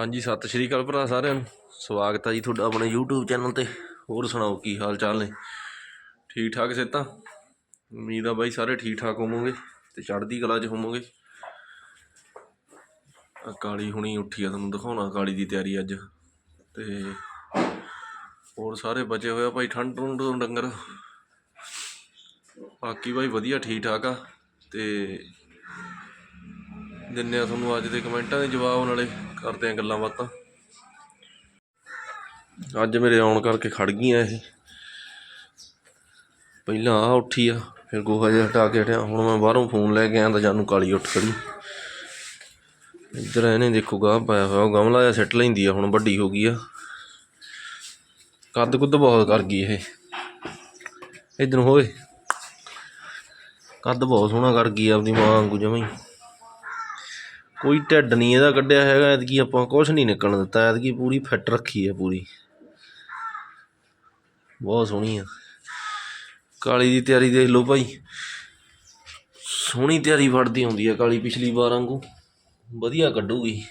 ਹਾਂਜੀ, ਸਤਿ ਸ਼੍ਰੀ ਅਕਾਲ ਭਰਾ ਸਾਰਿਆਂ ਨੂੰ। ਸਵਾਗਤ ਹੈ ਜੀ ਤੁਹਾਡਾ ਆਪਣੇ YouTube ਚੈਨਲ ਤੇ। ਹੋਰ ਸੁਣਾਓ, ਕੀ ਹਾਲ ਚਾਲ ਨੇ? ਠੀਕ ਠਾਕ ਸਿਹਤਾਂ? ਉਮੀਦ ਆ ਬਾਈ ਸਾਰੇ ਠੀਕ ਠਾਕ ਹੋਵੋਗੇ ਤੇ ਚੜ੍ਹਦੀ ਕਲਾ 'ਚ ਹੋਵੋਗੇ। ਕਾਲੀ ਹੁਣੀ ਉੱਠੀ ਆ, ਤੁਹਾਨੂੰ ਦਿਖਾਉਣਾ ਕਾਲੀ ਦੀ ਤਿਆਰੀ ਅੱਜ। ਤੇ ਹੋਰ ਸਾਰੇ ਬਚੇ ਹੋਏ ਆ ਭਾਈ, ਠੰਡ ਠੁੰਡ ਤੋਂ ਡੰਗਰ। ਬਾਕੀ ਭਾਈ ਵਧੀਆ ਠੀਕ ਠਾਕ ਆ। ਤੇ ਦਿੰਨੇ ਆ ਤੁਹਾਨੂੰ ਅੱਜ ਦੇ ਕਮੈਂਟਾਂ ਦੇ ਜਵਾਬ ਨਾਲੇ। ਕਰਦੇ ਆ ਗੱਲਾਂ ਬਾਤਾਂ। ਅੱਜ ਮੇਰੇ ਆਉਣ ਕਰਕੇ ਖੜ ਗਈਆਂ ਇਹ। ਪਹਿਲਾਂ ਆ ਉੱਠੀ ਆ, ਫਿਰ ਗੋਹਾ ਜਿਹਾ ਹਟਾ ਕੇ ਹਟਿਆ। ਹੁਣ ਮੈਂ ਬਾਹਰੋਂ ਫੋਨ ਲੈ ਕੇ ਆਇਆ ਤਾਂ ਜਾਨੂੰ ਕਾਲੀ ਉੱਠ ਖੜੀ। ਇੱਧਰ ਇਹਨੇ ਦੇਖੋ ਗਾਹ ਪਾਇਆ ਹੋਇਆ, ਉਹ ਗਮਲਾ ਜਿਹਾ ਸਿੱਟ ਲੈਂਦੀ ਆ, ਹੁਣ ਵੱਡੀ ਹੋ ਗਈ ਆ। ਕੱਦ ਕੁੱਦ ਬਹੁਤ ਕਰ ਗਈ ਇਹ। ਇੱਧਰ ਹੋਏ। ਕੱਦ ਬਹੁਤ ਸੋਹਣਾ ਕਰ ਗਈ ਆ ਆਪਦੀ ਮਾਂ ਵਾਂਗੂ ਜਮਾਂ ਕੋਈ ਢਿੱਡ ਨਹੀਂ ਇਹਦਾ ਕੱਢਿਆ ਹੈਗਾ, ਐਤਕੀ ਆਪਾਂ ਕੁਝ ਨਹੀਂ ਨਿਕਲਣ ਦਿੱਤਾ, ਐਤਕੀ ਪੂਰੀ ਫਿੱਟ ਰੱਖੀ ਹੈ ਪੂਰੀ। ਬਹੁਤ ਸੋਹਣੀ ਆ। ਕਾਲੀ ਦੀ ਤਿਆਰੀ ਦੇਖ ਲਓ ਭਾਈ। ਸੋਹਣੀ ਤਿਆਰੀ ਫੜਦੀ ਹੁੰਦੀ ਆ ਕਾਲੀ ਪਿਛਲੀ ਵਾਰ ਵਾਂਗੂ। ਵਧੀਆ ਕੱਢੂਗੀ।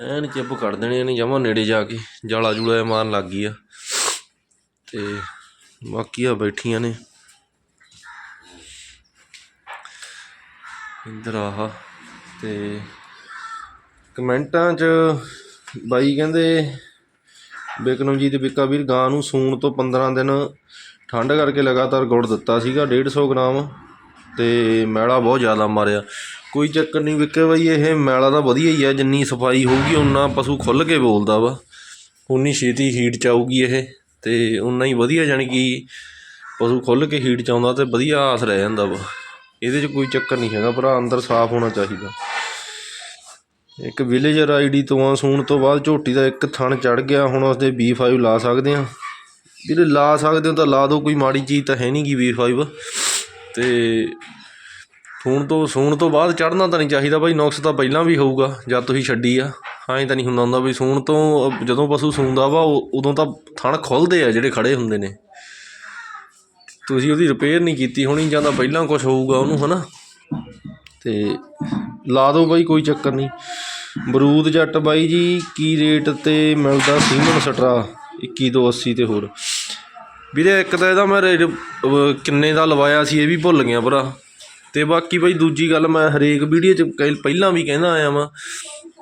ਐਨ ਚਿੱਪ ਕੱਢ ਦੇਣੇ ਨੇ ਜਮਾ ਨੇੜੇ ਜਾ ਕੇ, ਜਾਲਾ ਜੂਲਾ ਮਾਰਨ ਲੱਗ ਗਈ ਆ। ਤੇ ਬਾਕੀ ਆ ਬੈਠੀਆਂ ਨੇ। ਇੰਦਰ ਆਹਾ। ਤੇ ਕਮੈਂਟਾਂ 'ਚ ਬਾਈ ਕਹਿੰਦੇ, ਬਿਕਰਮ ਜੀ ਬਿੱਕਾ ਵੀਰ, ਗਾਂ ਨੂੰ ਸੂਣ ਤੋਂ 15 ਦਿਨ ਠੰਡ ਕਰਕੇ ਲਗਾਤਾਰ ਗੁੜ ਦਿੱਤਾ ਸੀਗਾ 150 ਗ੍ਰਾਮ ਤੇ ਮੈਲਾ ਬਹੁਤ ਜ਼ਿਆਦਾ ਮਾਰਿਆ। ਕੋਈ ਚੱਕਰ ਨਹੀਂ ਵਿਕੇ ਬਾਈ, ਇਹ ਮੈਲਾ ਤਾਂ ਵਧੀਆ ਹੀ ਆ, ਜਿੰਨੀ ਸਫ਼ਾਈ ਹੋਊਗੀ ਉਨਾ ਪਸ਼ੂ ਖੁੱਲ ਕੇ ਬੋਲਦਾ ਵਾ। ਉਨੀ ਛੇਤੀ ਹੀਟ ਚ ਆਊਗੀ ਇਹ, ਤੇ ਉਨਾ ਹੀ ਵਧੀਆ ਜਾਣੀ ਕਿ ਪਸ਼ੂ ਖੁੱਲ ਕੇ ਹੀਟ ਚ ਆਉਂਦਾ ਤੇ ਵਧੀਆ ਆਸ ਰਹਿ ਜਾਂਦਾ ਵਾ। ਇਹਦੇ 'ਚ ਕੋਈ ਚੱਕਰ ਨਹੀਂ ਹੈਗਾ ਭਰਾ, ਅੰਦਰ ਸਾਫ਼ ਹੋਣਾ ਚਾਹੀਦਾ। ਇੱਕ ਵਿਲੇਜਰ ਆਈਡੀ ਤੋਂ ਆ, ਸੂਣ ਤੋਂ ਬਾਅਦ ਝੋਟੀ ਦਾ ਇੱਕ ਥਣ ਚੜ ਗਿਆ, ਹੁਣ ਉਸਦੇ B5 ਲਾ ਸਕਦੇ ਆ ਵੀਰੇ, ਲਾ ਸਕਦੇ ਹੋ ਤਾਂ ਲਾ ਦਿਓ, ਕੋਈ ਮਾੜੀ ਚੀਜ਼ ਤਾਂ ਹੈ ਨਹੀਂ ਗੀ B5 ਤੇ ਸੂਣ ਤੋਂ ਸੂਣ ਤੋਂ ਬਾਅਦ ਚੜਨਾ ਤਾਂ ਨਹੀਂ ਚਾਹੀਦਾ ਬਾਈ, ਨੁਕਸ ਤਾਂ ਪਹਿਲਾਂ ਵੀ ਹੋਊਗਾ, ਜਦ ਤੁਸੀਂ ਛੱਡੀ ਆ। ਐਂ ਤਾਂ ਨਹੀਂ ਹੁੰਦਾ ਹੁੰਦਾ ਵੀ ਸੂਣ ਤੋਂ, ਜਦੋਂ ਪਸ਼ੂ ਸੂੰਦਾ ਵਾ ਉਹ- ਉਦੋਂ ਤਾਂ ਥਣ ਖੁੱਲਦੇ ਆ ਜਿਹੜੇ ਖੜੇ ਹੁੰਦੇ ਨੇ। ਤੁਸੀਂ ਉਹਦੀ ਰਿਪੇਅਰ ਨਹੀਂ ਕੀਤੀ ਹੋਣੀ, ਜਾਂ ਤਾਂ ਪਹਿਲਾਂ ਕੁਛ ਹੋਊਗਾ ਉਹਨੂੰ ਹੈ ਨਾ ਅਤੇ ਲਾ ਦਿਓ ਬਾਈ, ਕੋਈ ਚੱਕਰ ਨਹੀਂ। ਬਰੂਦ ਜੱਟ ਬਾਈ ਜੀ, ਕੀ ਰੇਟ ਤੇ ਮਿਲਦਾ ਸੀਮਨ ਸਟਰਾ? 21 ਤੋਂ 80 ਤੇ ਹੋਰ। ਵੀਰੇ, ਇੱਕ ਤਾਂ ਇਹਦਾ ਮੈਂ ਰੇਟ ਕਿੰਨੇ ਦਾ ਲਵਾਇਆ ਸੀ, ਇਹ ਵੀ ਭੁੱਲ ਗਿਆ ਭਰਾ। ਅਤੇ ਬਾਕੀ ਬਾਈ, ਦੂਜੀ ਗੱਲ ਮੈਂ ਹਰੇਕ ਵੀਡੀਓ 'ਚ ਕਈ- ਪਹਿਲਾਂ ਵੀ ਕਹਿੰਦਾ ਆਇਆ ਵਾਂ,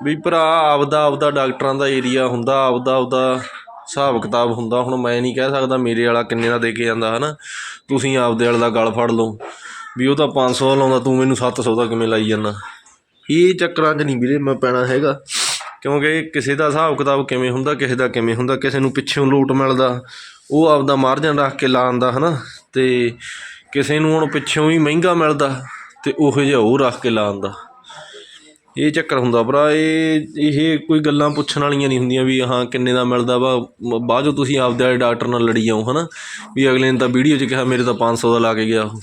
ਵੀ ਭਰਾ ਆਪਦਾ ਆਪਦਾ ਡਾਕਟਰਾਂ ਦਾ ਏਰੀਆ ਹੁੰਦਾ ਆਪਦਾ ਆਪਦਾ ਹਿਸਾਬ ਕਿਤਾਬ ਹੁੰਦਾ, ਹੁਣ ਮੈਂ ਨਹੀਂ ਕਹਿ ਸਕਦਾ ਮੇਰੇ ਵਾਲਾ ਕਿੰਨੇ ਦਾ ਦੇ ਕੇ ਜਾਂਦਾ, ਹਨਾ? ਤੁਸੀਂ ਆਪਦੇ ਵਾਲੇ ਦਾ ਗਲ ਫੜ ਲਓ, ਵੀ ਉਹ ਤਾਂ 500 ਦਾ ਲਾਉਂਦਾ, ਤੂੰ ਮੈਨੂੰ 700 ਦਾ ਕਿਵੇਂ ਲਾਈ ਜਾਂਦਾ? ਇਹ ਚੱਕਰਾਂ 'ਚ ਨਹੀਂ ਵੀਰੇ ਮੈਂ ਪੈਣਾ ਹੈਗਾ, ਕਿਉਂਕਿ ਕਿਸੇ ਦਾ ਹਿਸਾਬ ਕਿਤਾਬ ਕਿਵੇਂ ਹੁੰਦਾ, ਕਿਸੇ ਦਾ ਕਿਵੇਂ ਹੁੰਦਾ, ਕਿਸੇ ਨੂੰ ਪਿੱਛੋਂ ਲੋਟ ਮਿਲਦਾ, ਉਹ ਆਪਦਾ ਮਾਰਜਨ ਰੱਖ ਕੇ ਲਾਉਂਦਾ ਹਨਾ? ਤੇ ਕਿਸੇ ਨੂੰ ਹੁਣ ਪਿੱਛੋਂ ਹੀ ਮਹਿੰਗਾ ਮਿਲਦਾ, ਤੇ ਉਹੋ ਜਿਹਾ ਉਹ ਰੱਖ ਕੇ ਲਾਉਂਦਾ ਇਹ ਚੱਕਰ ਹੁੰਦਾ ਭਰਾ, ਇਹ ਇਹ ਕੋਈ ਗੱਲਾਂ ਪੁੱਛਣ ਵਾਲੀਆਂ ਨਹੀਂ ਹੁੰਦੀਆਂ ਵੀ ਹਾਂ ਕਿੰਨੇ ਦਾ ਮਿਲਦਾ ਵਾ। ਬਾਅਦ ਚੋਂ ਤੁਸੀਂ ਆਪਦੇ ਵਾਲੇ ਡਾਕਟਰ ਨਾਲ ਲੜੀ ਜਾਓ, ਹਨਾ? ਵੀ ਅਗਲੇ ਨੇ ਤਾਂ ਵੀਡੀਓ 'ਚ ਕਿਹਾ ਮੇਰੇ ਤਾਂ 500 ਦਾ ਲਾ ਕੇ ਗਿਆ ਉਹ।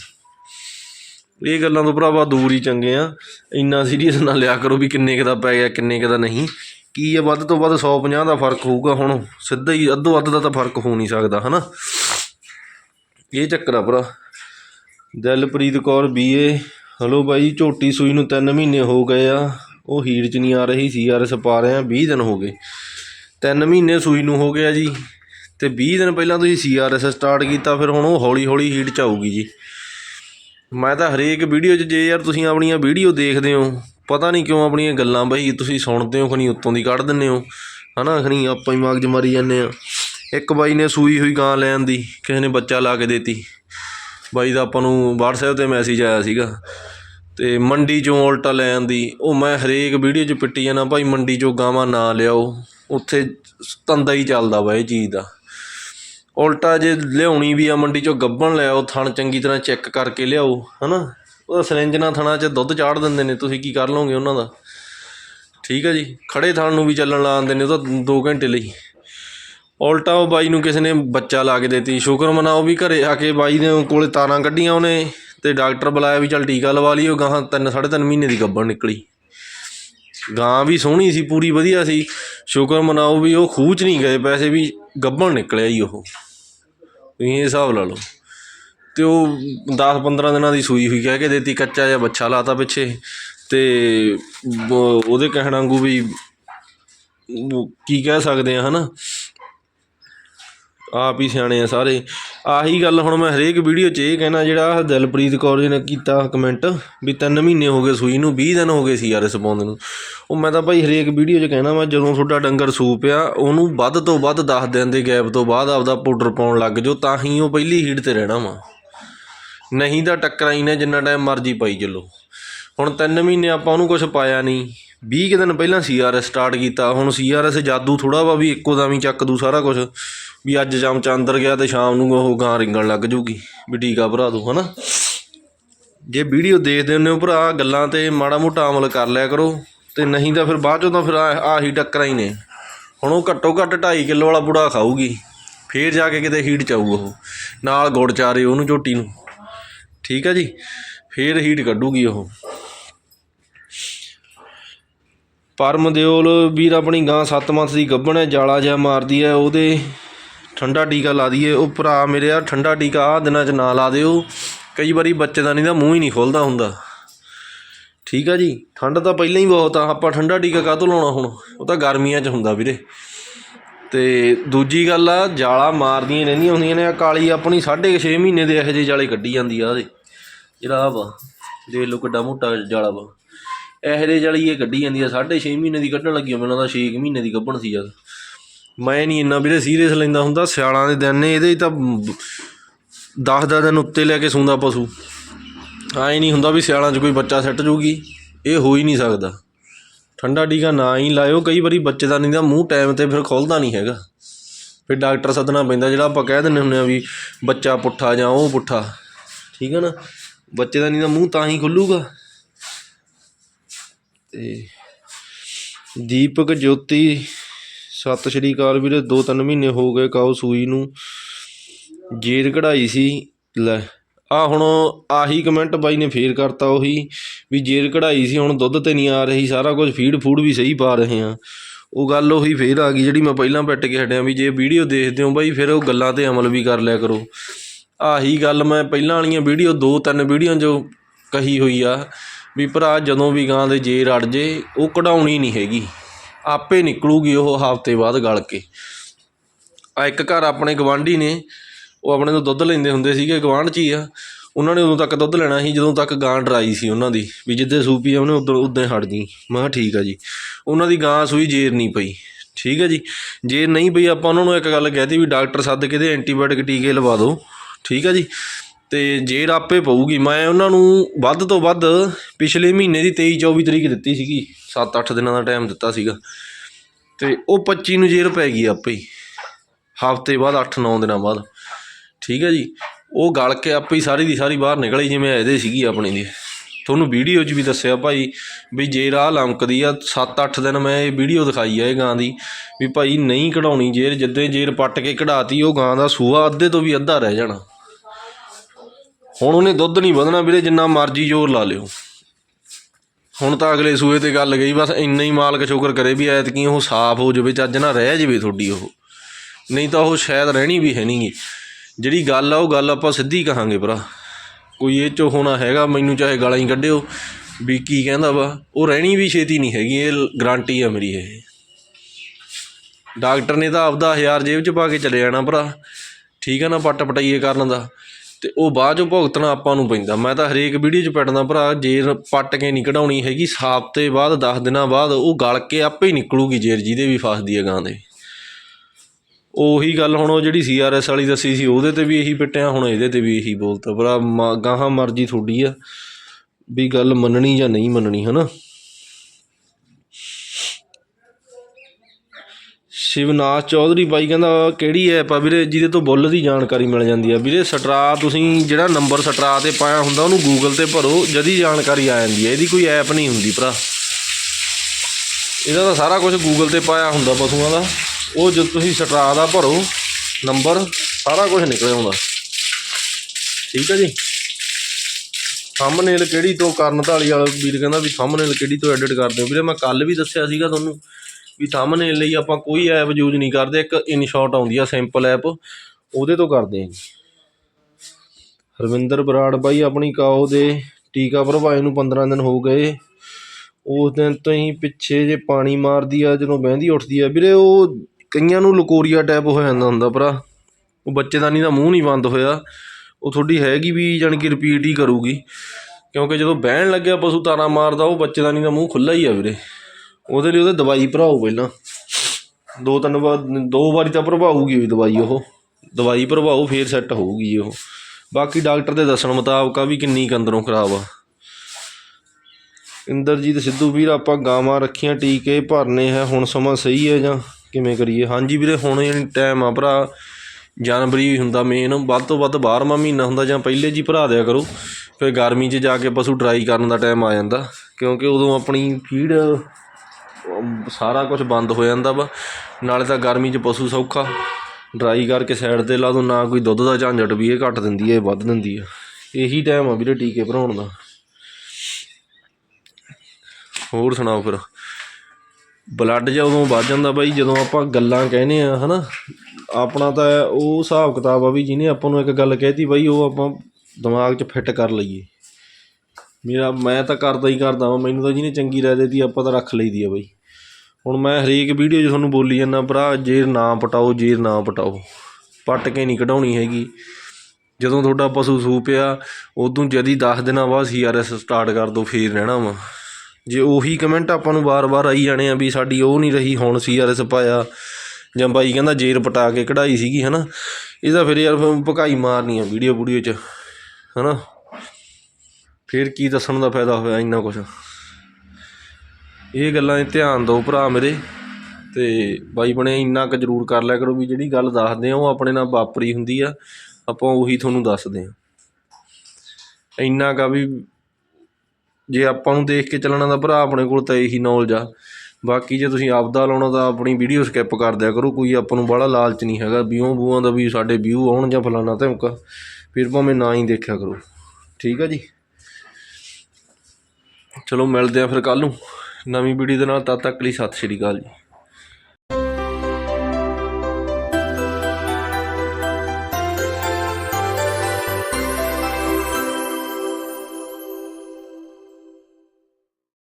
ਇਹ ਗੱਲਾਂ ਤੋਂ ਭਰਾਵਾ ਦੂਰ ਹੀ ਚੰਗੇ ਆ। ਇੰਨਾ ਸੀਰੀਅਸ ਨਾ ਲਿਆ ਕਰੋ ਵੀ ਕਿੰਨੇ ਕੁ ਦਾ ਪੈ ਗਿਆ, ਕਿੰਨੇ ਕੁ ਦਾ ਨਹੀਂ। ਕੀ ਆ, ਵੱਧ ਤੋਂ ਵੱਧ 150 ਦਾ ਫ਼ਰਕ ਹੋਊਗਾ ਹੁਣ। ਸਿੱਧਾ ਹੀ ਅੱਧੋ ਅੱਧ ਦਾ ਤਾਂ ਫ਼ਰਕ ਹੋ ਨਹੀਂ ਸਕਦਾ, ਹਨਾ? ਇਹ ਚੱਕਰ ਆ ਭਰਾ। ਦਿਲਪ੍ਰੀਤ ਕੌਰ ਬੀਏ ਹੈਲੋ ਬਾਈ, ਝੋਟੀ ਸੂਈ ਨੂੰ ਤਿੰਨ ਮਹੀਨੇ ਹੋ ਗਏ ਆ। ਉਹ ਹੀਰ ਚ ਨਹੀਂ ਆ ਰਹੀ ਸੀ ਆਰ ਯਾਰ ਪਾ ਰਹੇ ਆ 20 ਦਿਨ ਹੋ ਗਏ। ਤਿੰਨ ਮਹੀਨੇ ਸੂਈ ਨੂੰ ਹੋ ਗਿਆ ਜੀ। ਤੇ 20 ਦਿਨ ਪਹਿਲਾਂ ਤੁਸੀਂ ਸੀ ਆਰ ਸੀਆਰਐਸ ਸਟਾਰਟ ਕੀਤਾ, ਫਿਰ ਹੁਣ ਉਹ ਹੌਲੀ ਹੌਲੀ ਹੀਟ ਚ ਆਊਗੀ ਜੀ। ਮੈਂ ਤਾਂ ਹਰੇਕ ਵੀਡੀਓ 'ਚ ਜੇ ਯਾਰ ਤੁਸੀਂ ਆਪਣੀਆਂ ਵੀਡੀਓ ਦੇਖਦੇ ਹੋ, ਪਤਾ ਨਹੀਂ ਕਿਉਂ ਆਪਣੀਆਂ ਗੱਲਾਂ ਬਈ ਤੁਸੀਂ ਸੁਣਦੇ ਹੋ ਖਣੀ ਉੱਤੋਂ ਦੀ ਕੱਢ ਦਿੰਦੇ ਹੋ। ਹਨਾ ਖਣੀ ਆਪਾਂ ਹੀ ਮਗਜ ਮਾਰੀ ਜਾਂਦੇ ਆ। ਇੱਕ ਬਾਈ ਨੇ ਸੂਈ ਹੋਈ ਗਾਂ ਲੈਣ ਦੀ, ਕਿਸੇ ਨੇ ਬੱਚਾ ਲਾ ਕੇ ਦੇਤੀ। ਬਾਈ ਦਾ ਆਪਾਂ ਨੂੰ WhatsApp ਤੇ ਮੈਸੇਜ ਆਇਆ ਸੀਗਾ। ਅਤੇ ਮੰਡੀ ਚੋਂ ਉਲਟਾ ਲੈਣ ਦੀ ਉਹ ਮੈਂ ਹਰੇਕ ਵੀਡੀਓ 'ਚ ਪਿੱਟੀ ਜਾਂਦਾ, ਭਾਈ ਮੰਡੀ ਚੋਂ ਗਾਵਾਂ ਨਾ ਲਿਆਓ। ਉੱਥੇ ਧੰਦਾ ਹੀ ਚੱਲਦਾ ਵਾ ਇਹ ਚੀਜ਼ ਦਾ। ਉਲਟਾ ਜੇ ਲਿਆਉਣੀ ਵੀ ਆ ਮੰਡੀ ਚੋਂ ਗੱਬਣ ਲਿਆਓ ਥਣ ਚੰਗੀ ਤਰ੍ਹਾਂ ਚੈੱਕ ਕਰਕੇ ਲਿਆਓ, ਹਨਾ? ਉਹ ਸਿਰਿੰਜ ਨਾਲ ਥਣਾ 'ਚ ਦੁੱਧ ਚਾੜ ਦਿੰਦੇ ਨੇ, ਤੁਸੀਂ ਕੀ ਕਰ ਲਓਗੇ ਉਹਨਾਂ ਦਾ? ਠੀਕ ਹੈ ਜੀ? ਖੜੇ ਥਣ ਨੂੰ ਵੀ ਚੱਲਣ ਲਾ ਦਿੰਦੇ ਨੇ ਉਹ ਤਾਂ 2 ਘੰਟੇ ਲਈ। ਉਲਟਾ ਉਹ ਬਾਈ ਨੂੰ ਕਿਸੇ ਨੇ ਬੱਚਾ ਲਾ ਕੇ ਦੇਤੀ। ਸ਼ੁਕਰ ਮਨਾਓ ਵੀ ਘਰੇ ਆ ਕੇ ਬਾਈ ਦੇ ਕੋਲੇ ਤਾਰਾਂ ਕੱਢੀਆਂ ਉਹਨੇ। ਅਤੇ ਡਾਕਟਰ ਬੁਲਾਇਆ ਵੀ ਚੱਲ ਟੀਕਾ ਲਵਾ ਲਈ ਉਹ ਗਾਹਾਂ ਤਿੰਨ ਸਾਢੇ ਤਿੰਨ ਮਹੀਨੇ ਦੀ ਗੱਭਣ ਨਿਕਲੀ। ਗਾਂ ਵੀ ਸੋਹਣੀ ਸੀ, ਪੂਰੀ ਵਧੀਆ ਸੀ। ਸ਼ੁਕਰ ਮਨਾਓ ਵੀ ਉਹ ਖੂਹ 'ਚ ਨਹੀਂ ਗਏ ਪੈਸੇ ਵੀ ਗੱਭਣ ਨਿਕਲਿਆ ਹੀ ਉਹ। ਤੁਸੀਂ ਇਹ ਹਿਸਾਬ ਲਾ ਲਓ। ਤੇ ਉਹ 10 15 ਦਿਨਾਂ ਦੀ ਸੂਈ ਹੋਈ, ਕਹਿ ਕੇ ਦੇਤੀ ਕੱਚਾ ਜਿਹਾ ਬੱਚਾ ਲਾਤਾ ਪਿੱਛੇ। ਤੇ ਉਹਦੇ ਕਹਿਣ ਵਾਂਗੂ ਵੀ ਕੀ ਕਹਿ ਸਕਦੇ ਆ, ਹਨਾ? ਆਪ ਹੀ ਸਿਆਣੇ ਆ ਸਾਰੇ। ਆਹੀ ਗੱਲ ਹੁਣ ਮੈਂ ਹਰੇਕ ਵੀਡੀਓ 'ਚ ਇਹ ਕਹਿਣਾ, ਜਿਹੜਾ ਦਿਲਪ੍ਰੀਤ ਕੌਰ ਜੀ ਨੇ ਕੀਤਾ ਕਮੈਂਟ ਵੀ 3 ਮਹੀਨੇ ਹੋ ਗਏ ਸੂਈ ਨੂੰ 20 ਦਿਨ ਹੋ ਗਏ ਸੀ ਯਾਰ ਇਸ ਪਾਉਂਦੇ ਨੂੰ। ਉਹ ਮੈਂ ਤਾਂ ਭਾਈ ਹਰੇਕ ਵੀਡੀਓ 'ਚ ਕਹਿਣਾ ਵਾ, ਜਦੋਂ ਤੁਹਾਡਾ ਡੰਗਰ ਸੂ ਪਿਆ ਉਹਨੂੰ ਵੱਧ ਤੋਂ ਵੱਧ 10 ਦਿਨ ਦੇ ਗੈਪ ਤੋਂ ਬਾਅਦ ਆਪਦਾ ਪਾਊਡਰ ਪਾਉਣ ਲੱਗ ਜਾਓ, ਤਾਂ ਹੀ ਉਹ ਪਹਿਲੀ ਹੀਟ ਤੇ ਰਹਿਣਾ ਵਾ। ਨਹੀਂ ਤਾਂ ਟੱਕਰਾਂ ਹੀ ਨੇ, ਜਿੰਨਾ ਟਾਈਮ ਮਰਜ਼ੀ ਪਾਈ ਚੱਲੋ। ਹੁਣ 3 ਮਹੀਨੇ ਆਪਾਂ ਉਹਨੂੰ ਕੁਝ ਪਾਇਆ ਨਹੀਂ। 20 ਕੁ ਦਿਨ ਪਹਿਲਾਂ ਸੀਆਰਐਸ ਸਟਾਰਟ ਕੀਤਾ, ਹੁਣ ਸੀਆਰਐਸ ਜਾਦੂ ਥੋੜਾ ਵਾ ਵੀ ਇੱਕੋ ਦਮ ਹੀ ਚੱਕ ਦੂ ਸਾਰਾ ਕੁਝ ਵੀ ਅੱਜ ਚਮਚਾ ਅੰਦਰ ਗਿਆ ਤੇ ਸ਼ਾਮ ਨੂੰ ਉਹ ਗਾਂ ਰਿੰਗਣ ਲੱਗ ਜੂਗੀ, ਵੀ ਟੀਕਾ ਭਰਾ ਦੂ ਹਨਾ? ਜੇ ਵੀਡੀਓ ਦੇਖਦੇ ਹੁੰਦੇ ਹੋ ਭਰਾ, ਗੱਲਾਂ ਤੇ ਮਾੜਾ ਮੋਟਾ ਅਮਲ ਕਰ ਲਿਆ ਕਰੋ, ਤੇ ਨਹੀਂ ਤਾਂ ਫਿਰ ਬਾਅਦ ਚੋਂ ਤਾਂ ਫਿਰ ਆਹ- ਆਹੀ ਟੱਕਰਾਂ ਹੀ ਨੇ। ਹੁਣ ਉਹ ਘੱਟੋ ਘੱਟ 2.5 ਕਿਲੋ ਵਾਲਾ ਬੁੜਾ ਖਾਊਗੀ, ਫੇਰ ਜਾ ਕੇ ਕਿਤੇ ਹੀਟ ਚਾਊ ਉਹ, ਨਾਲ ਗੁੜ ਚਾਰੇ ਉਹਨੂੰ ਝੋਟੀ ਨੂੰ। ਠੀਕ ਆ ਜੀ? ਫੇਰ ਹੀਟ ਕੱਢੂਗੀ ਉਹ। ਪਰਮ ਦਿਓਲ ਵੀਰ ਆਪਣੀ ਗਾਂ 7 ਮੰਥ ਦੀ ਗੱਭਣ ਹੈ, ਜਾਲਾ ਜਿਹਾ ਮਾਰਦੀ ਹੈ ਉਹਦੇ। ਠੰਡਾ ਟੀਕਾ ਲਾ ਦਈਏ। ਉਹ ਭਰਾ ਮੇਰੇ ਆ ਠੰਡਾ ਟੀਕਾ ਆ ਦਿਨਾਂ 'ਚ ਨਾ ਲਾ ਦਿਓ। ਕਈ ਵਾਰੀ ਬੱਚੇ ਦਾ ਨਹੀਂ ਦਾ ਮੂੰਹ ਹੀ ਨਹੀਂ ਖੁੱਲਦਾ ਹੁੰਦਾ। ਠੀਕ ਆ ਜੀ? ਠੰਡ ਤਾਂ ਪਹਿਲਾਂ ਹੀ ਬਹੁਤ ਆ। ਆਪਾਂ ਠੰਡਾ ਟੀਕਾ ਕਾਹਤੋਂ ਲਾਉਣਾ ਹੁਣ? ਉਹ ਤਾਂ ਗਰਮੀਆਂ 'ਚ ਹੁੰਦਾ ਵੀਰੇ। ਤੇ ਦੂਜੀ ਗੱਲ ਆ, ਜਾਲਾ ਮਾਰਦੀਆਂ ਰਹਿੰਦੀਆਂ ਹੁੰਦੀਆਂ ਨੇ। ਆ ਕਾਲੀ ਆਪਣੀ 6.5 ਮਹੀਨੇ ਦੇ ਇਹੋ ਜਿਹੇ ਜਾਲੇ ਕੱਢੀ ਜਾਂਦੀ ਆ ਉਹਦੇ। ਜਿਹੜਾ ਆ ਵਾ, ਦੇਖ ਲਓ ਕਿੱਡਾ ਮੋਟਾ ਜਾਲਾ ਵਾ। ਇਹੋ ਜਿਹੇ ਜਾਲੀ ਇਹ ਕੱਢੀ ਜਾਂਦੀ ਆ। 6.5 ਮਹੀਨੇ ਦੀ ਕੱਢਣ ਲੱਗੀ ਆ। ਮੈਨੂੰ ਲੱਗਦਾ 6 ਮਹੀਨੇ ਦੀ ਗੱਭਣ ਸੀ ਜਦ ਮੈਂ ਨਹੀਂ ਇੰਨਾ ਵੀਰੇ ਸੀਰੀਅਸ ਲੈਂਦਾ ਹੁੰਦਾ, ਸਿਆਲਾਂ ਦੇ ਦਿਨ ਨੇ, ਇਹਦੇ 'ਚ ਤਾਂ 10 ਦਿਨ ਉੱਤੇ ਲੈ ਕੇ ਸੌਂਦਾ ਪਸ਼ੂ। ਐਂ ਨਹੀਂ ਹੁੰਦਾ ਵੀ ਸਿਆਲਾਂ 'ਚ ਕੋਈ ਬੱਚਾ ਸੱਟ ਜੂਗੀ, ਇਹ ਹੋ ਹੀ ਨਹੀਂ ਸਕਦਾ। ਠੰਡਾ ਟੀਕਾ ਨਾ ਹੀ ਲਾਇਓ, ਕਈ ਵਾਰੀ ਬੱਚੇ ਦਾ ਨਹੀਂ ਦਾ ਮੂੰਹ ਟਾਈਮ ਤੇ ਫਿਰ ਖੁੱਲਦਾ ਨਹੀਂ ਹੈਗਾ। ਫਿਰ ਡਾਕਟਰ ਸੱਦਣਾ ਪੈਂਦਾ, ਜਿਹੜਾ ਆਪਾਂ ਕਹਿ ਦਿੰਦੇ ਹੁੰਦੇ ਆ ਵੀ ਬੱਚਾ ਪੁੱਠਾ ਜਾਂ ਉਹ ਪੁੱਠਾ। ਠੀਕ ਹੈ ਨਾ? ਬੱਚੇ ਦਾ ਨਹੀਂ ਦਾ ਮੂੰਹ ਤਾਂ ਹੀ ਖੁੱਲੂਗਾ। ਤੇ ਦੀਪਕ ਜੋਤੀ ਸਤਿ ਸ਼੍ਰੀ ਅਕਾਲ ਵੀਰੇ, ਦੋ ਤਿੰਨ ਮਹੀਨੇ ਹੋ ਗਏ ਕਾਉ ਸੂਈ ਨੂੰ। ਜੇਰ ਕਢਾਈ ਸੀ, ਲੈ। ਆ ਹੁਣ ਆਹੀ ਕਮੈਂਟ ਬਾਈ ਨੇ ਫੇਰ ਕਰਤਾ ਉਹੀ, ਵੀ ਜੇਰ ਕਢਾਈ ਸੀ, ਹੁਣ ਦੁੱਧ ਤੇ ਨਹੀਂ ਆ ਰਹੀ, ਸਾਰਾ ਕੁਝ ਫੀਡ ਫੂਡ ਵੀ ਸਹੀ ਪਾ ਰਹੇ ਆ ਉਹ ਗੱਲ ਉਹੀ ਫੇਰ ਆ ਗਈ, ਜਿਹੜੀ ਮੈਂ ਪਹਿਲਾਂ ਪਿੱਟ ਕੇ ਹਟਿਆ ਵੀ ਜੇ ਵੀਡੀਓ ਦੇਖਦੇ ਹੋ ਬਾਈ, ਫਿਰ ਉਹ ਗੱਲਾਂ ਤੇ ਅਮਲ ਵੀ ਕਰ ਲਿਆ ਕਰੋ। ਆਹੀ ਗੱਲ ਮੈਂ ਪਹਿਲਾਂ ਵਾਲੀਆਂ ਵੀਡੀਓ, ਦੋ ਤਿੰਨ ਵੀਡੀਓ ਜੋ ਕਹੀ ਹੋਈ ਆ, ਵੀ ਭਰਾ ਜਦੋਂ ਵੀ ਗਾਂ ਦੇ ਜੇਰ ਅੜ ਜੇ, ਉਹ ਕਢਾਉਣੀ ਨਹੀਂ ਹੈਗੀ। ਆਪੇ ਨਿਕਲੂਗੀ ਉਹ ਹਫ਼ਤੇ ਬਾਅਦ ਗਲ ਕੇ। ਆ ਇੱਕ ਘਰ ਆਪਣੇ ਗਵਾਂਢੀ ਨੇ, ਉਹ ਆਪਣੇ ਤੋਂ ਦੁੱਧ ਲੈਂਦੇ ਹੁੰਦੇ ਸੀਗੇ ਗਵਾਂਢ 'ਚ ਹੀ ਆ। ਉਹਨਾਂ ਨੇ ਉਦੋਂ ਤੱਕ ਦੁੱਧ ਲੈਣਾ ਸੀ, ਜਦੋਂ ਤੱਕ ਗਾਂ ਡਰਾਈ ਸੀ ਉਹਨਾਂ ਦੀ, ਵੀ ਜਿੱਦੇ ਸੂਪੀ ਆ ਉਹਨੇ ਉਦੋਂ ਉਦੋਂ ਹੀ ਹਟ ਜੀ ਮੈਂ ਕਿਹਾ ਠੀਕ ਆ ਜੀ। ਉਹਨਾਂ ਦੀ ਗਾਂ ਸੂਈ ਜੇਰ ਨਹੀਂ ਪਈ। ਠੀਕ ਹੈ ਜੀ। ਜੇ ਨਹੀਂ ਪਈ, ਆਪਾਂ ਉਹਨਾਂ ਨੂੰ ਇੱਕ ਗੱਲ ਕਹਿਤੀ ਵੀ ਡਾਕਟਰ ਸੱਦ ਕੇ ਦੇ ਐਂਟੀਬਾਇਓਟਿਕ ਟੀਕੇ ਲਵਾ ਦਿਓ। ਠੀਕ ਹੈ ਜੀ। ਅਤੇ ਜੇਰ ਆਪੇ ਪਊਗੀ। ਮੈਂ ਉਹਨਾਂ ਨੂੰ ਵੱਧ ਤੋਂ ਵੱਧ ਪਿਛਲੇ ਮਹੀਨੇ ਦੀ ਤੇਈ ਚੌਵੀ ਤਰੀਕ ਦਿੱਤੀ ਸੀਗੀ। 7-8 ਦਿਨਾਂ ਦਾ ਟਾਈਮ ਦਿੱਤਾ ਸੀਗਾ। ਅਤੇ ਉਹ 25 ਨੂੰ ਜੇਰ ਪੈ ਗਈ ਆਪੇ ਹੀ। ਹਫ਼ਤੇ ਬਾਅਦ 8-9 ਦਿਨਾਂ ਬਾਅਦ। ਠੀਕ ਹੈ ਜੀ? ਉਹ ਗਲ ਕੇ ਆਪੇ ਹੀ ਸਾਰੀ ਦੀ ਸਾਰੀ ਬਾਹਰ ਨਿਕਲੀ ਜਿਵੇਂ ਇਹਦੇ ਸੀਗੀ ਆਪਣੀ ਦੀ। ਤੁਹਾਨੂੰ ਵੀਡੀਓ 'ਚ ਵੀ ਦੱਸਿਆ ਭਾਈ ਵੀ ਜੇ ਰਾਹ ਲਮਕਦੀ ਆ। 7-8 ਦਿਨ ਮੈਂ ਇਹ ਵੀਡੀਓ ਦਿਖਾਈ ਆ ਇਹ ਗਾਂ ਦੀ ਵੀ ਭਾਈ ਨਹੀਂ ਕਢਾਉਣੀ ਜੇਰ ਜਿੱਦੇ ਜੇਰ ਪੱਟ ਕੇ ਕਢਾਤੀ, ਉਹ ਗਾਂ ਦਾ ਸੂਆ ਅੱਧੇ ਤੋਂ ਵੀ ਅੱਧਾ ਰਹਿ ਜਾਣਾ। ਹੁਣ ਉਹਨੇ ਦੁੱਧ ਨਹੀਂ ਵਧਣਾ ਵੀਰੇ, ਜਿੰਨਾ ਮਰਜ਼ੀ ਜ਼ੋਰ ਲਾ ਲਿਓ। ਹੁਣ ਤਾਂ ਅਗਲੇ ਸੂਏ ਤੇ ਗੱਲ ਗਈ, ਬਸ ਇੰਨਾ ਹੀ ਮਾਲਕ ਸ਼ੁਕਰ ਕਰੇ ਵੀ ਐਤਕੀ ਉਹ ਸਾਫ਼ ਹੋ ਜਾਵੇ, ਚੱਜ ਨਾ ਰਹਿ ਜਾਵੇ ਤੁਹਾਡੀ ਉਹ। ਨਹੀਂ ਤਾਂ ਉਹ ਸ਼ਾਇਦ ਰਹਿਣੀ ਵੀ ਹੈ ਨਹੀਂਗੀ ਜਿਹੜੀ ਗੱਲ ਆ, ਉਹ ਗੱਲ ਆਪਾਂ ਸਿੱਧੀ ਕਹਾਂਗੇ ਭਰਾ। ਕੋਈ ਇਹ ਚੋ ਹੋਣਾ ਹੈਗਾ, ਮੈਨੂੰ ਚਾਹੇ ਗਾਲਾਂ ਹੀ ਕੱਢਿਓ, ਵੀ ਕੀ ਕਹਿੰਦਾ ਵਾ। ਉਹ ਰਹਿਣੀ ਵੀ ਛੇਤੀ ਨਹੀਂ ਹੈਗੀ, ਇਹ ਗਾਰੰਟੀ ਆ ਮੇਰੀ ਇਹ। ਡਾਕਟਰ ਨੇ ਤਾਂ ਆਪਦਾ ਹਜ਼ਾਰ ਜੇਬ 'ਚ ਪਾ ਕੇ ਚਲੇ ਜਾਣਾ ਭਰਾ। ਠੀਕ ਹੈ ਨਾ, ਪੱਟ ਪਟਾਈਏ ਕਰਨ ਦਾ। ਅਤੇ ਉਹ ਬਾਅਦ 'ਚੋਂ ਭੁਗਤਣਾ ਆਪਾਂ ਨੂੰ ਪੈਂਦਾ। ਮੈਂ ਤਾਂ ਹਰੇਕ ਵੀਡੀਓ 'ਚ ਪੈਟਦਾ ਭਰਾ ਜੇਰ ਪੱਟ ਕੇ ਨਹੀਂ ਕਢਾਉਣੀ ਹੈਗੀ, ਹਫ਼ਤੇ ਬਾਅਦ 10 ਦਿਨਾਂ ਬਾਅਦ ਉਹ ਗਲ ਕੇ ਆਪੇ ਹੀ ਨਿਕਲੂਗੀ ਜੇਰ ਜਿਹਦੇ ਵੀ ਫਸਦੀ ਹੈ ਗਾਂ ਦੇ। ਉਹੀ ਗੱਲ ਹੁਣ ਉਹ ਜਿਹੜੀ ਸੀਆਰਐਸ ਵਾਲੀ ਦੱਸੀ ਸੀ, ਉਹਦੇ ਤੇ ਵੀ ਇਹੀ ਪਿੱਟਿਆ, ਹੁਣ ਇਹਦੇ ਤੇ ਵੀ ਇਹੀ ਬੋਲਤਾ। ਭਰਾ, ਮ- ਗਾਹਾਂ ਮਰਜ਼ੀ ਤੁਹਾਡੀ ਆ, ਵੀ ਗੱਲ ਮੰਨਣੀ ਜਾਂ ਨਹੀਂ ਮੰਨਣੀ, ਹਨਾ? ਸ਼ਿਵਨਾਥ ਚੌਧਰੀ ਬਾਈ ਕਹਿੰਦਾ, ਕਿਹੜੀ ਐਪ ਆ ਵੀਰੇ, ਜਿਹਦੇ ਤੋਂ ਬੁੱਲ ਦੀ ਜਾਣਕਾਰੀ ਮਿਲ ਜਾਂਦੀ ਆ। ਵੀਰੇ, ਸਟਰਾ ਤੁਸੀਂ ਜਿਹੜਾ ਨੰਬਰ ਸਟਰਾ ਤੇ ਪਾਇਆ ਹੁੰਦਾ, ਉਹਨੂੰ ਗੂਗਲ ਤੇ ਭਰੋ, ਜਦੀ ਜਾਣਕਾਰੀ ਆ ਜਾਂਦੀ ਹੈ ਇਹਦੀ ਕੋਈ ਐਪ ਨਹੀਂ ਹੁੰਦੀ ਭਰਾ। ਇਹਦਾ ਤਾਂ ਸਾਰਾ ਕੁਝ ਗੂਗਲ ਤੇ ਪਾਇਆ ਹੁੰਦਾ ਪਸ਼ੂਆਂ ਦਾ। ਉਹ ਜਦ ਤੁਸੀਂ ਸਟਰਾ ਦਾ ਭਰੋ, ਨੰਬਰ, ਸਾਰਾ ਕੁਝ ਨਿਕਲ ਆਉਂਦਾ। ਠੀਕ ਹੈ ਜੀ? ਥੰਬਨੇਲ ਕਿਹੜੀ ਤੋਂ, ਕਰਨ ਢਾਲੀ ਵਾਲਾ ਵੀਰ ਕਹਿੰਦਾ ਵੀ ਥੰਬਨੇਲ ਕਿਹੜੀ ਤੋਂ ਐਡਿਟ ਕਰਦੇ ਹੋ ਵੀਰੇ, ਮੈਂ ਕੱਲ ਵੀ ਦੱਸਿਆ ਸੀਗਾ ਤੁਹਾਨੂੰ। ਵੀ ਥੰਬਨੇਲ ਲਈ ਆਪਾਂ ਕੋਈ ਐਪ ਯੂਜ਼ ਨਹੀਂ ਕਰਦੇ, ਇੱਕ ਇਨਸ਼ਾਟ ਆਉਂਦੀ ਆ ਸਿੰਪਲ ਐਪ, ਉਹਦੇ ਤੋਂ ਕਰਦੇ ਹਾਂ ਜੀ। ਹਰਵਿੰਦਰ ਬਰਾੜ ਬਾਈ ਆਪਣੀ ਕਾਓ ਦੇ ਟੀਕਾ ਭਰਵਾਏ ਨੂੰ 15 ਦਿਨ ਹੋ ਗਏ। ਉਸ ਦਿਨ ਤੋਂ ਹੀ ਪਿੱਛੇ ਜੇ ਪਾਣੀ ਮਾਰਦੀ ਆ, ਜਦੋਂ ਬਹਿੰਦੀ ਉੱਠਦੀ ਆ। ਵੀਰੇ ਉਹ ਕਈਆਂ ਨੂੰ ਲਕੋਰੀਆ ਟੈਪ ਹੋ ਜਾਂਦਾ ਹੁੰਦਾ ਭਰਾ। ਉਹ ਬੱਚੇਦਾਨੀ ਦਾ ਮੂੰਹ ਨਹੀਂ ਬੰਦ ਹੋਇਆ। ਉਹ ਤੁਹਾਡੀ ਹੈਗੀ ਵੀ ਜਾਣੀ ਕਿ ਰਿਪੀਟ ਹੀ ਕਰੂਗੀ। ਕਿਉਂਕਿ ਜਦੋਂ ਬਹਿਣ ਲੱਗਿਆ ਪਸ਼ੂ ਤਾਰਾ ਮਾਰਦਾ, ਉਹ ਬੱਚੇਦਾਨੀ ਦਾ ਮੂੰਹ ਖੁੱਲਾ ਹੀ ਆ ਵੀਰੇ। ਉਹਦੇ ਲਈ ਉਹਦੇ ਦਵਾਈ ਭਰਾਓ ਪਹਿਲਾਂ। ਦੋ ਤਿੰਨ ਵਾਰ, ਦੋ ਵਾਰੀ ਤਾਂ ਭਰਵਾਊਗੀ ਵੀ ਦਵਾਈ ਉਹ। ਦਵਾਈ ਭਰਵਾਓ, ਫੇਰ ਸੈੱਟ ਹੋਊਗੀ ਉਹ। ਬਾਕੀ ਡਾਕਟਰ ਦੇ ਦੱਸਣ ਮੁਤਾਬਕ ਆ ਵੀ ਕਿੰਨੀ ਕੁ ਅੰਦਰੋਂ ਖਰਾਬ ਆ। ਇੰਦਰਜੀਤ ਸਿੱਧੂ ਵੀਰ, ਆਪਾਂ ਗਾਵਾਂ ਰੱਖੀਆਂ, ਟੀਕੇ ਭਰਨੇ ਹੈ, ਹੁਣ ਸਮਾਂ ਸਹੀ ਹੈ ਜਾਂ ਕਿਵੇਂ ਕਰੀਏ? ਹਾਂਜੀ ਵੀਰੇ, ਹੁਣ ਟਾਈਮ ਆ ਭਰਾ। ਜਨਵਰੀ ਹੁੰਦਾ ਮੇਨ ਵੱਧ ਤੋਂ ਵੱਧ 12ਵਾਂ ਮਹੀਨਾ ਹੁੰਦਾ ਜਾਂ ਪਹਿਲੇ ਜੀ ਭਰਾ ਦਿਆ ਕਰੋ। ਫਿਰ ਗਰਮੀ 'ਚ ਜਾ ਕੇ ਪਸ਼ੂ ਡਰਾਈ ਕਰਨ ਦਾ ਟਾਈਮ ਆ ਜਾਂਦਾ। ਕਿਉਂਕਿ ਉਦੋਂ ਆਪਣੀ ਫੀਡ ਸਾਰਾ ਕੁਝ ਬੰਦ ਹੋ ਜਾਂਦਾ ਵਾ। ਨਾਲੇ ਤਾਂ ਗਰਮੀ 'ਚ ਪਸ਼ੂ ਸੌਖਾ। ਡਰਾਈ ਕਰਕੇ ਸਾਈਡ ਤੇ ਲਾ ਦੋ, ਨਾ ਕੋਈ ਦੁੱਧ ਦਾ ਝਾਂਜਟ ਵੀ ਇਹ ਘੱਟ ਦਿੰਦੀ ਹੈ ਵੱਧ ਦਿੰਦੀ ਆ। ਇਹੀ ਟਾਈਮ ਆ ਵੀਰੇ ਟੀਕੇ ਭਰਾਉਣ ਦਾ। ਹੋਰ ਸੁਣਾਓ ਫਿਰ? ਬਲੱਡ ਜਦੋਂ ਵੱਧ ਜਾਂਦਾ ਬਾਈ, ਜਦੋਂ ਆਪਾਂ ਗੱਲਾਂ ਕਹਿੰਦੇ ਆ, ਹਨਾ? ਆਪਣਾ ਤਾਂ ਉਹ ਹਿਸਾਬ ਕਿਤਾਬ ਆ ਵੀ ਜਿਹਨੇ ਆਪਾਂ ਨੂੰ ਇੱਕ ਗੱਲ ਕਹਿਤੀ ਬਾਈ, ਉਹ ਆਪਾਂ ਦਿਮਾਗ 'ਚ ਫਿੱਟ ਕਰ ਲਈਏ। ਮੇਰਾ, ਮੈਂ ਤਾਂ ਕਰਦਾ ਹੀ ਕਰਦਾ ਵਾਂ, ਮੈਨੂੰ ਤਾਂ ਜਿਹਨੇ ਚੰਗੀ ਰਾਏ ਦਿੱਤੀ, ਆਪਾਂ ਤਾਂ ਰੱਖ ਲਈਦੀ ਆ ਬਾਈ। ਹੁਣ ਮੈਂ ਹਰੇਕ ਵੀਡੀਓ 'ਚ ਤੁਹਾਨੂੰ ਬੋਲੀ ਜਾਂਦਾ, ਭਰਾ, ਜੇਰ ਨਾ ਪਟਾਓ, ਜੇਰ ਨਾ ਪਟਾਓ। ਪੱਟ ਕੇ ਨਹੀਂ ਕਢਾਉਣੀ ਹੈਗੀ। ਜਦੋਂ ਤੁਹਾਡਾ ਪਸ਼ੂ ਸੂਪਿਆ ਉਦੋਂ ਜਦੀ 10 ਦਿਨਾਂ ਬਾਅਦ ਸੀਆਰਐਸ ਸਟਾਰਟ ਕਰ ਦਿਓ ਫੇਰ ਰਹਿਣਾ ਵਾ। ਜੇ ਉਹੀ ਕਮੈਂਟ ਆਪਾਂ ਨੂੰ ਵਾਰ-ਵਾਰ ਆਈ ਜਾਣੇ ਆ ਵੀ ਸਾਡੀ ਉਹ ਨਹੀਂ ਰਹੀ, ਹੁਣ ਸੀਆਰਐਸ ਪਾਇਆ, ਜਾਂ ਬਾਈ ਕਹਿੰਦਾ ਜੇਰ ਪਟਾ ਕੇ ਕਢਾਈ ਸੀਗੀ, ਹਨਾ? ਇਹਦਾ ਫਿਰ ਯਾਰ ਭਕਾਈ ਮਾਰਨੀ ਆ ਵੀਡੀਓ ਵੀਡੀਓ 'ਚ, ਹਨਾ? ਫਿਰ ਕੀ ਦੱਸਣ ਦਾ ਫਾਇਦਾ ਹੋਇਆ ਇੰਨਾ ਕੁਛ? ਇਹ ਗੱਲਾਂ 'ਤੇ ਧਿਆਨ ਦਿਓ ਭਰਾ ਮੇਰੇ। ਅਤੇ ਬਾਈ ਬਣੇ ਇੰਨਾ ਕੁ ਜ਼ਰੂਰ ਕਰ ਲਿਆ ਕਰੋ ਵੀ ਜਿਹੜੀ ਗੱਲ ਦੱਸਦੇ ਆ ਉਹ ਆਪਣੇ ਨਾਲ ਵਾਪਰੀ ਹੁੰਦੀ ਆ। ਆਪਾਂ ਉਹੀ ਤੁਹਾਨੂੰ ਦੱਸਦੇ ਆ। ਇੰਨਾ ਕੁ ਵੀ ਜੇ ਆਪਾਂ ਨੂੰ ਦੇਖ ਕੇ ਚੱਲਣਾ ਤਾਂ ਭਰਾ ਆਪਣੇ ਕੋਲ ਤਾਂ ਇਹੀ ਨੌਲੇਜ ਆ। ਬਾਕੀ ਜੇ ਤੁਸੀਂ ਆਪਦਾ ਲਾਉਣਾ ਤਾਂ ਆਪਣੀ ਵੀਡੀਓ ਸਕਿਪ ਕਰ ਦਿਆ ਕਰੋ। ਕੋਈ ਆਪਾਂ ਨੂੰ ਬੜਾ ਲਾਲਚ ਨਹੀਂ ਹੈਗਾ ਵਿਊ ਬੂਆਂ ਦਾ ਵੀ ਸਾਡੇ ਵਿਊ ਆਉਣ ਜਾਂ ਫਲਾਣਾ ਧਮਕਾ। ਫਿਰ ਭਾਵੇਂ ਨਾ ਹੀ ਦੇਖਿਆ ਕਰੋ। ਠੀਕ ਆ ਜੀ? ਚਲੋ ਮਿਲਦੇ ਆ ਫਿਰ ਕੱਲ ਨੂੰ। ਨਵੀਂ ਵੀਡੀਓ ਦੇ ਨਾਲ ਤਦ ਤੱਕ ਲਈ ਸਤਿ ਸ਼੍ਰੀ ਅਕਾਲ ਜੀ।